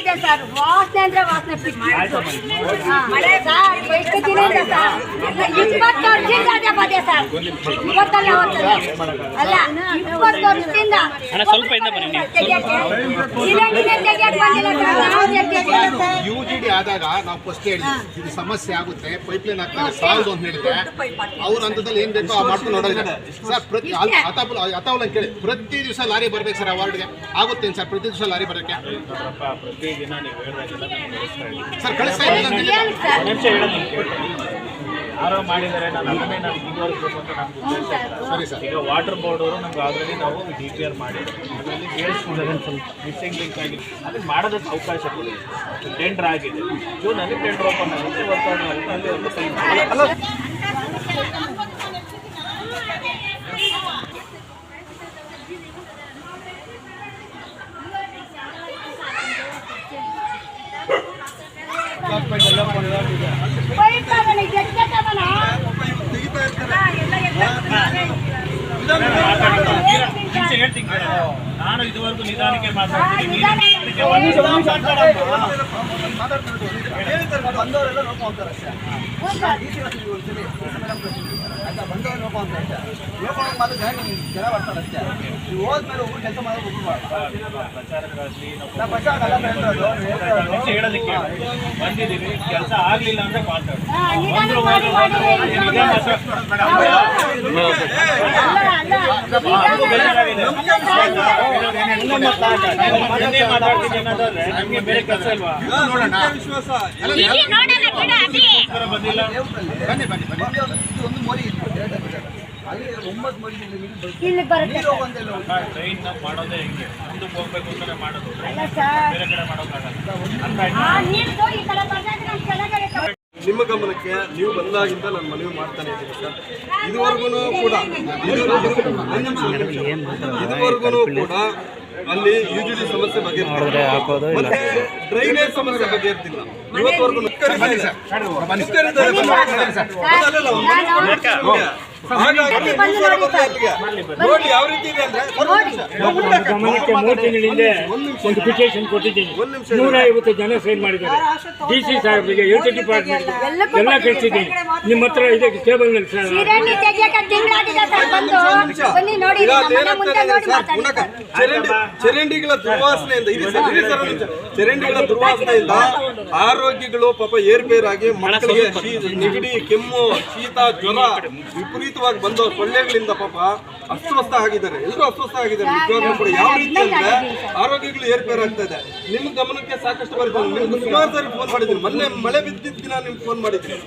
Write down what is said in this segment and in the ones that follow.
ಇದೆ ಸರ್. ವಾಸನೆ ಅಂದ್ರೆ ವಾಸನೆ ಮಳೆ ಸರ್. ದಿನದಿಂದ ಸರ್. ಇಪ್ಪತ್ತು ವರ್ಷದಿಂದ ಅದೇ ಪದೇ ಸರ್ ಅವತ್ತಲ್ಲ ಅಲ್ಲ ಇಪ್ಪತ್ತು ವರ್ಷದಿಂದ. ತೆಗಿಯಕ್ಕೆ ಬಂದಿಲ್ಲ ಸರ್. ಯು ಜಿ ಡಿ ಆದಾಗ ನಾವು ಫಸ್ಟ್ ಹೇಳಿದ್ವಿ. ಇದು ಸಮಸ್ಯೆ ಆಗುತ್ತೆ ಪೈಪ್ ಲೈನ್ ಹಾಕ್ತಾರೆ ಸಾಲದು ಅಂತ ಹೇಳಿದ್ರೆ ಅವ್ರ ಹಂತದಲ್ಲಿ ಏನ್ ಬೇಕೋ ಆ ಮಾಡ್ಕೊಂಡು ನೋಡೋದಿಲ್ಲ ಸರ್ ಪ್ರತಿ ಅತಾಪುಲ ಅತಾವಲ ಕೇಳಿ. ಪ್ರತಿ ದಿವಸ ಲಾರಿ ಬರ್ಬೇಕು ಸರ್ ಆ ವಾರ್ಡ್ಗೆ ಆಗುತ್ತೆ ಸರ್? ಪ್ರತಿ ದಿವಸ ಲಾರಿ ಬರೋಕ್ಕೆ? ಸರ್ ಕಳಿಸ್ತಾ ಇಲ್ಲ ಅಂತ ಮಾಡಿದರೆ ನಮ್ಮ ನಾನು ಅದನ್ನೇ ನಾನು ಮುಂದುವರಿಸಬೇಕು ಅಂತ ನಮ್ಗೆ ಉದ್ದೇಶ ಇಲ್ಲ. ಸರಿ ಸರ್. ಈಗ ವಾಟರ್ ಬೋರ್ಡ್ ಅವರು ನಮ್ಗೆ ಆಲ್ರೆಡಿ ನಾವು ಡಿ ಪಿ ಆರ್ ಮಾಡಿ ಅದರಲ್ಲಿ ಕೇಳಿಸ್ಕೊಂಡಿದ್ದಾರೆ. ಸ್ವಲ್ಪ ಮಿಸ್ಸಿಂಗ್ ಲಿಂಕ್ ಆಗಿದೆ. ಅದನ್ನ ಮಾಡೋದಕ್ಕೆ ಅವಕಾಶ ಕೊಡಿ. ಟೆಂಡರ್ ಆಗಿದೆ. ಜೂನಲ್ಲಿ ಟೆಂಡರ್ ಓಪನ್ ಆಗುತ್ತೆ. ವರ್ಕೌಟ್ ಆಗುತ್ತೆ. ಅಲ್ಲಿ ಒಂದು ಕೈ ಪೈಪ್ ನಿಮಿಷ ಹೇಳ್ತೀನಿ ನಾನು ಇದುವರೆಗೂ ನಿಧಾನಕ್ಕೆ ಮಾತಾಡ್ತೀನಿ. ನೋಡ್ಕೊಂತಾರೆ ಅಷ್ಟೇ. ಮಾತ್ರ ಜನ ಜನ ಬರ್ತಾರೆ ಅಷ್ಟೇ. ನೀವು ಹೋದ್ಮೇಲೆ ಒಬ್ರು ಕೆಲಸ ಮಾಡೋದು ಒಬ್ರು ಹೇಳೋದಕ್ಕೆ ಬಂದಿದ್ದೀವಿ. ಕೆಲಸ ಆಗ್ಲಿಲ್ಲ ಅಂದ್ರೆ ಬಂದ್ರು ಮಾತಾಡು. ಇಲ್ಲಿ ಬರುತ್ತೆ ಟ್ರೈನ್ ಮಾಡೋದೇ ಹೆಂಗೆ? ಮುಂದಕ್ಕೆ ಹೋಗ್ಬೇಕು ಅಂತಾನೆ ಮಾಡೋದು. ಅಲ್ಲ ಸರ್. ಬೇರೆ ಕಡೆ ಮಾಡೋಕ್ಕಾಗಲ್ಲ ಅರ್ಥ ಆಯ್ತಾ ಆ ನೀರು ಈ ಕಡೆ ಬರ್ದಾಗ ನಮ್ಮ ಗಮನಕ್ಕೆ ನೀವು ಬಂದಾಗಿಂದ ನಾನು ಮನವಿ ಮಾಡ್ತಾನೆ ಇದ್ದೀನಿ ಸರ್. ಇದುವರೆಗೂ ಕೂಡ ಇದುವರೆಗೂ ಕೂಡ ಅಲ್ಲಿ ಯು ಜಿ ಡಿ ಸಮಸ್ಯೆ ಬಗ್ಗೆ ಮತ್ತೆ ಡ್ರೈನೇಜ್ ಸಮಸ್ಯೆ ಬಗ್ಗೆ ಇರ್ತಿಲ್ಲ ಇವತ್ತವರೆಗೂ ನೋಡಿ ನೋಡಿ ಯಾವ ರೀತಿ ಇದೆ ಅಂದ್ರೆ ನೋಡಿ. ಗಮನಕ್ಕೆ ಮೂರು ತಿಂಗಳ ಹಿಂದೆ ಒಂದು ಪಿಟಿಷನ್ ಕೊಟ್ಟಿದ್ದೀನಿ. ಒಂದ್ ನಿಮಿಷ ನೂರ ಐವತ್ತು ಜನ ಸೈನ್ ಮಾಡಿದ್ದಾರೆ. ಡಿ ಸಿ ಸಾಹೇಬ್ರಿಗೆ ಟಿ ಡಿಪಾರ್ಟ್ಮೆಂಟ್ ಎಲ್ಲ ಕಳಿಸಿದ್ದೀನಿ. ನಿಮ್ಮ ಹತ್ರ ಇದೆ ಟೇಬಲ್ನಲ್ಲಿ ಸರ್ ಸಿರಂಡಿ ತೆಗಿಯಕ್ಕೆ ತಿಂಗಳಾಗಿದೆ ಸರ್ ಬಂದು. ಬನ್ನಿ ನೋಡಿ ನಮ್ಮ ಮನೆ ಮುಂದೆ ನೋಡಿ ಸರ್? ಮಾತಾಡಿ ಪುನಃ ಸರ್. ಚರಂಡಿ ಚರಂಡಿಗಳ ದುರ್ವಾಸನೆಯಿಂದ ಚರಂಡಿಗಳ ದುರ್ವಾಸನೆಯಿಂದ ಆರೋಗ್ಯಗಳು ಪಾಪ ಏರ್ಪೇರಾಗಿ ಮಕ್ಕಳಿಗೆ ನೆಗಡಿ ಕೆಮ್ಮು ಶೀತ ಜ್ವರ ವಿಪರೀತವಾಗಿ ಬಂದು ಸೊಳ್ಳೆಗಳಿಂದ ಪಾಪ ಅಸ್ವಸ್ಥ ಆಗಿದ್ದಾರೆ. ಎಲ್ಲರೂ ಅಸ್ವಸ್ಥ ಆಗಿದ್ದಾರೆ. ನಿಜವಾಗ್ಲೂ ಕೂಡ ಯಾವ ರೀತಿ ಅಂದ್ರೆ ಆರೋಗ್ಯಗಳು ಏರ್ಪೇರಾಗ್ತಾ ಇದೆ. ನಿಮ್ಮ ಗಮನಕ್ಕೆ ಸಾಕಷ್ಟು ಬರ್ತೀನಿ ನಿಮ್ಗೆ ಸುಮಾರು ಸಾರಿ ಫೋನ್ ಮಾಡಿದ್ದೀನಿ. ಮೊನ್ನೆ ಮಳೆ ಬಿದ್ದಿದ್ದ ದಿನ ನಿಮ್ಗೆ ಫೋನ್ ಮಾಡಿದ್ರಿ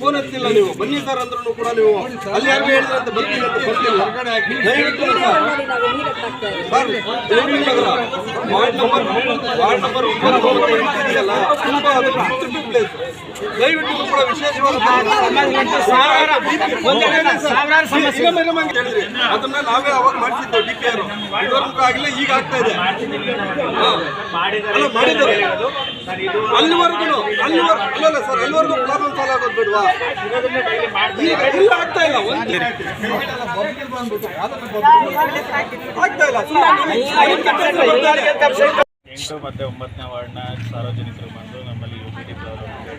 ಫೋನ್ ಹತ್ತಿಲ್ಲ ನೀವು. ಬನ್ನಿ ಸರ್ ಅಂದ್ರೂ ಕೂಡ ನೀವು ಅಲ್ಲಿ ಯಾರು ಹೇಳಿದ್ರೆ ಅಂತ ಬರ್ತೀನಿ ಅಂತ ಬರ್ತಿಲ್ಲ sir ward number ward number ಒಂಬತ್ತು ಪ್ಲೇಸ್ ತುಂಬಾ place. ದಯವಿಟ್ಟು ಕೂಡ ವಿಶೇಷವಾದ ಅದನ್ನ ನಾವೇ ಅವಾಗ ಮಾಡಿಸಿದ್ದು ಡಿ ಪಿ ಆರ್ ಇದುವರೆಗೂ ಆಗಿಲ್ಲ ಈಗ ಆಗ್ತಾ ಇದೆ. ಅಲ್ಲ ಮಾಡಿದ್ದಾರೆ. ಅಲ್ಲಿವರೆಗೂ ಅಲ್ಲಿವರೆಗೂ ಅಲ್ಲಲ್ಲ ಸರ್ ಅಲ್ಲಿವರೆಗೂ ಪ್ರಾಬ್ಲಮ್ ಸಾಲ್ವ್ ಆಗೋದು ಬಿಡ್ವಾ? ಈಗ ಇಲ್ಲ ಆಗ್ತಾ ಇಲ್ಲ. ಒಂದು ಆಗ್ತಾ ಇಲ್ಲ. ಎಂಟು ಮತ್ತೆ ಒಂಬತ್ತನೇ ವಾರ್ಡ್ನ ಸಾರ್ವಜನಿಕರು ಬಂದು ನಮ್ಮಲ್ಲಿ ಯುಟಿಟಿ ಪ್ರಾಬ್ಲಮ್ ಇದೆ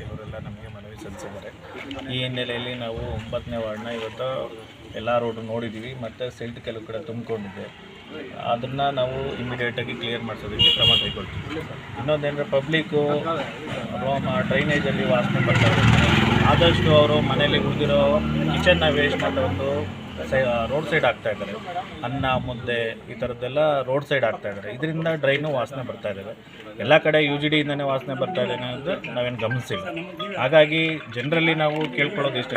ಕೆಲವರೆಲ್ಲ ನಮಗೆ ಮನವಿ ಸಲ್ಲಿಸಿದ್ದಾರೆ. ಈ ಹಿನ್ನೆಲೆಯಲ್ಲಿ ನಾವು ಒಂಬತ್ತನೇ ವಾರ್ಡ್ನ ಇವತ್ತು ಎಲ್ಲ ರೋಡ್ ನೋಡಿದ್ದೀವಿ, ಮತ್ತು ಸೆಲ್ಟ್ ಕೆಲವು ಕಡೆ ತುಂಬಿಕೊಂಡಿದೆ. ಅದನ್ನು ನಾವು ಇಮಿಡಿಯೇಟಾಗಿ ಕ್ಲಿಯರ್ ಮಾಡಿಸೋದಕ್ಕೆ ಕ್ರಮ ಕೈಗೊಳ್ತೀವಿ. ಇನ್ನೊಂದೇನಂದರೆ ಪಬ್ಲಿಕ್ಕು ಡ್ರೈನೇಜಲ್ಲಿ ವಾಸನೆ ಬರ್ತಾರೆ ಆದಷ್ಟು ಅವರು ಮನೇಲಿ ಉಳಿದಿರೋ ಕಿಚನ್ನ ವೇಸ್ಟ್ ಒಂದು ಸೈ ರೋಡ್ ಸೈಡ್ ಆಗ್ತಾ ಇದ್ದಾರೆ. ಅನ್ನ, ಮುದ್ದೆ ಈ ಥರದ್ದೆಲ್ಲ ರೋಡ್ ಸೈಡ್ ಆಗ್ತಾ ಇದ್ದಾರೆ. ಇದರಿಂದ ಡ್ರೈನು ವಾಸನೆ ಬರ್ತಾ ಇದ್ದಾವೆ. ಎಲ್ಲ ಕಡೆ ಯು ಜಿ ಡಿಯಿಂದನೇ ವಾಸನೆ ಬರ್ತಾ ಇದೆ ಅನ್ನೋದು ನಾವೇನು ಗಮನಿಸಿಲ್ಲ. ಹಾಗಾಗಿ ಜನರಲ್ಲಿ ನಾವು ಕೇಳ್ಕೊಳ್ಳೋದು ಇಷ್ಟೇ.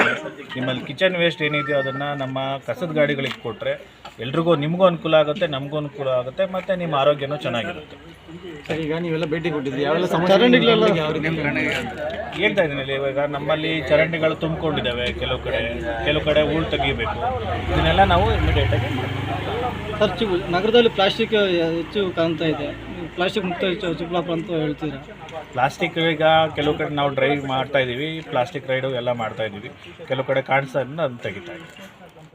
ನಿಮ್ಮಲ್ಲಿ ಕಿಚನ್ ವೇಸ್ಟ್ ಏನಿದೆಯೋ ಅದನ್ನು ನಮ್ಮ ಕಸದ ಗಾಡಿಗಳಿಗೆ ಕೊಟ್ಟರೆ ಎಲ್ರಿಗೂ ನಿಮಗೂ ಅನುಕೂಲ ಆಗುತ್ತೆ ನಮಗೂ ಅನುಕೂಲ ಆಗುತ್ತೆ ಮತ್ತು ನಿಮ್ಮ ಆರೋಗ್ಯನೂ ಚೆನ್ನಾಗಿರುತ್ತೆ. ಸರ್ ಈಗ ನೀವೆಲ್ಲ ಭೇಟಿ ಕೊಟ್ಟಿದ್ದೀವಿ ಯಾವೆಲ್ಲ ಚರಂಡಿಗಳೆಲ್ಲ ಹೇಳ್ತಾ ಇದ್ದೀನಿ ಇವಾಗ ನಮ್ಮಲ್ಲಿ ಚರಂಡಿಗಳು ತುಂಬಿಕೊಂಡಿದ್ದಾವೆ ಕೆಲವು ಕಡೆ. ಕೆಲವು ಕಡೆ ಹೂಳು ತೆಗಿಬೇಕು. ಇದನ್ನೆಲ್ಲ ನಾವು ಇಮಿಡಿಯೇಟಾಗಿ ಸರ್ ಚಿ- ನಗರದಲ್ಲಿ ಪ್ಲಾಸ್ಟಿಕ್ ಹೆಚ್ಚು ಕಾಣ್ತಾ ಇದೆ. ಪ್ಲಾಸ್ಟಿಕ್ ಮುಕ್ತ ಹೆಚ್ಚು ಚಿಕ್ಕಬಳ್ಳಾಪುರ ಅಂತ ಹೇಳ್ತೀರಾ? ಪ್ಲಾಸ್ಟಿಕ್ ಈಗ ಕೆಲವು ಕಡೆ ನಾವು ಡ್ರೈವ್ ಮಾಡ್ತಾ ಇದ್ದೀವಿ ಪ್ಲಾಸ್ಟಿಕ್ ರೈಡು ಎಲ್ಲ ಮಾಡ್ತಾ ಇದ್ದೀವಿ ಕೆಲವು ಕಡೆ ಕಾಣಿಸ್ತಾ ಅದನ್ನ ಅದನ್ನು ತೆಗಿತಾ ಇದ್ದೀವಿ